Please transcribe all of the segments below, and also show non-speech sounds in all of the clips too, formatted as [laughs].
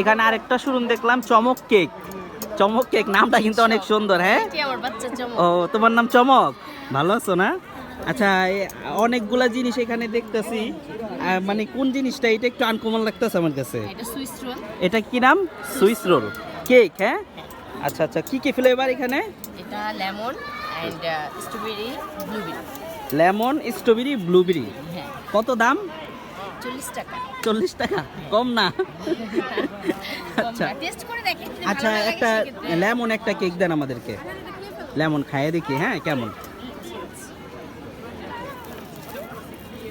এখানে আরেকটা শোরুম দেখলাম চমক কেক। চমক কেক নামটা কিন্তু অনেক সুন্দর হ্যাঁ? ও তোমার নাম চমক? ভালো আছো না? আচ্ছা অনেকগুলা জিনিস এখানে দেখতেছি। মানে কোন জিনিসটা? এটা একটু আনকমন লাগতেছে আমার কাছে। এটা সুইস এটা কি নাম? Swiss roll. কেক হ্যাঁ? আচ্ছা আচ্ছা কি কি ফ্লেভার এখানে? এটা lemon and strawberry blueberry lemon strawberry blueberry হ্যাঁ। কত দাম? চল্লিশ টাকা। চল্লিশ টাকা? কম না। আচ্ছা। টেস্ট করে দেখেন আচ্ছা একটা লেমন একটা কেক দেন আমাদেরকে। লেমন খাইয়ে দেখি হ্যাঁ কেমন?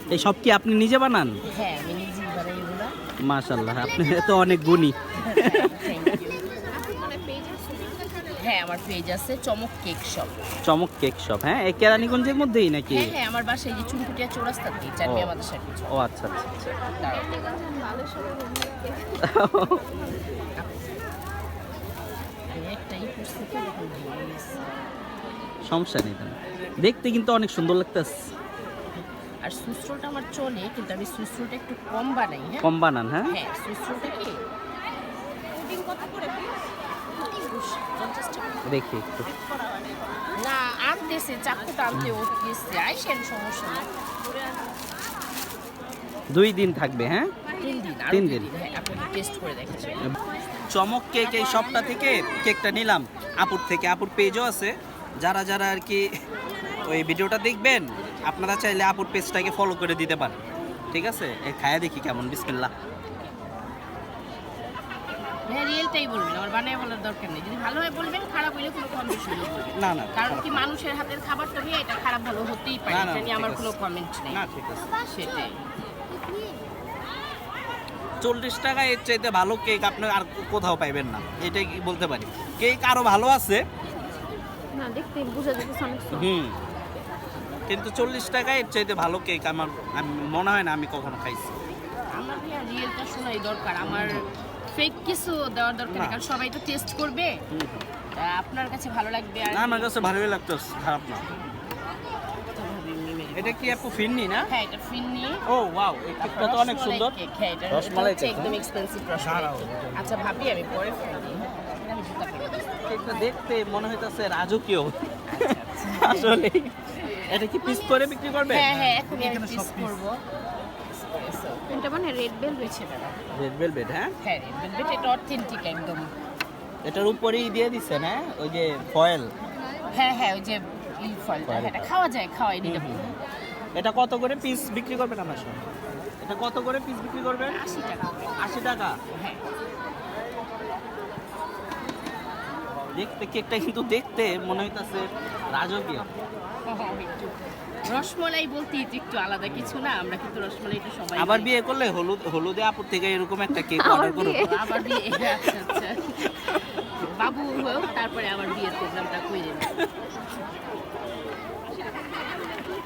এই সব কি আপনি নিজে বানান? হ্যাঁ আমি বানাই এগুলো। আপনি তো অনেক গুণী। [laughs] হ্যাঁ আমার পেজ আছে Chamak cake shop Chamak cake shop হ্যাঁ? এই কেরানীগঞ্জের মধ্যেই নাকি? হ্যাঁ হ্যাঁ আমার বাসায় এই যে চুনকুটিয়া চৌরাস্তাতে চারমিয়া ও। মাদ্রাসার কিছু ও আচ্ছা আচ্ছা আচ্ছা। [laughs] সমস্যা নেই দেখতে কিন্তু অনেক সুন্দর লাগতেছে। আর সুসরোটা আমার চলে কিন্তু আমি সুসরোটা একটু কম বানাই হ্যাঁ? কম বানান হ্যাঁ? হ্যাঁ সুসরোটা কি? কত করে। দেখি একটু। না আনতেছে চাকুটা আনতে ও গেছে। আইসেন সমস্যা দুই দিন থাকবে হ্যাঁ? তিন দিন হ্যাঁ চমক কেক এই শপটা থেকে কেকটা নিলাম। আপুর থেকে আপুর পেজও আছে। যারা যারা আর কি ওই ভিডিওটা দেখবেন আপনারা চাইলে আপুর পেজটাকে ফলো করে দিতে পারেন। ঠিক আছে? এই খায়া দেখি কেমন বিসমিল্লাহ। হ্যাঁ রিয়েলটাই বলবেন আমার বানায় বলার দরকার নেই। যদি ভালো হয় বলবেন খারাপ হইলে কোনো কমেন্ট নেই বলবেন। না না কারণ কি মানুষের হাতের খাবার তো নিয়ে এটা খারাপ ভালো হতেই পারে না, এটা নিয়ে আমার কোনো কমেন্ট নেই। না ঠিক আছে। সেটাই। চল্লিশ টাকা এর চাইতে ভালো কেক আপনি আর কোথাও পাইবেন না এটাই কি বলতে পারি। কেক আরও ভালো আছে। না দেখতে বোঝা যাচ্ছে হুম। কিন্তু চল্লিশ টাকায় এর চাইতে ভালো কেক আমার মনে হয় না আমি কখনো খাইছি। আমার রিয়েলটা শোনাই দরকার। আমার ফেক কিছু দেওয়ার দরকার নেই কারণ সবাই তো টেস্ট করবে। আপনার কাছে ভালো লাগবে আর না আমার কাছে ভালোই লাগতো খারাপ না। এটা কি আপু ফিরনি না? হ্যাঁ এটা ফিন্নি ও ওয়াও এই কেকটা তো অনেক সুন্দর। হ্যাঁ এটা রসমালাই কেক, একদম হ্যাঁ? এক্সপেন্সিভ রসমালাই আচ্ছা ভাবি আমি পরে ফোন দিই হ্যাঁ? কেকটা দেখতে মনে হইতাছে রাজকীয়। আচ্ছা, আচ্ছা। আসলে এটা কি পিস করে বিক্রি করবে? হ্যাঁ হ্যাঁ এখন আমি পিস করব। এটা মানে রেড ভেলভেট সেটা রেড ভেলভেট হ্যাঁ? হ্যাঁ রেড ভেলভেট এটা অথেন্টিক একদম। এটার উপরেই দিয়ে দিছেন হ্যাঁ ওই যে ফয়েল হ্যাঁ হ্যাঁ ওই যে এই ফলটা। হ্যাঁ, এটা খাওয়া যায় খাওয়াই নিতে এটা কত করে পিস বিক্রি করবেন আমার সঙ্গে? এটা কত করে পিস বিক্রি করবেন? আশি টাকা। আশি টাকা? হ্যাঁ। দেখতে কেকটা কিন্তু দেখতে মনে হইতাছে রাজকীয়। রসমলাই বলতে একটু আলাদা কিছু না আমরা কিন্তু রসমলাইটা সবাই আবার বিয়ে করলে হলুদ হলুদে আপুর থেকে এরকম একটা কেক অর্ডার করুন বিয়ে? আবার বিয়ে আচ্ছা আচ্ছা। বাবু হোক তারপরে আবার বিয়ের প্রোগ্রামটা করে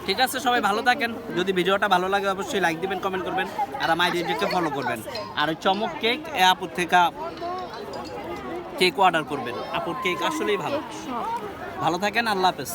ঠিক আছে সবাই ভালো থাকেন। যদি ভিডিওটা ভালো লাগে অবশ্যই লাইক দিবেন কমেন্ট করবেন। আর আমার ফলো করবেন। আর ওই চমক কেক এ আপুর থেকে কেক অর্ডার করবেন। আপুর কেক আসলেই ভালো। ভালো থাকেন আল্লাহ হাফেজ।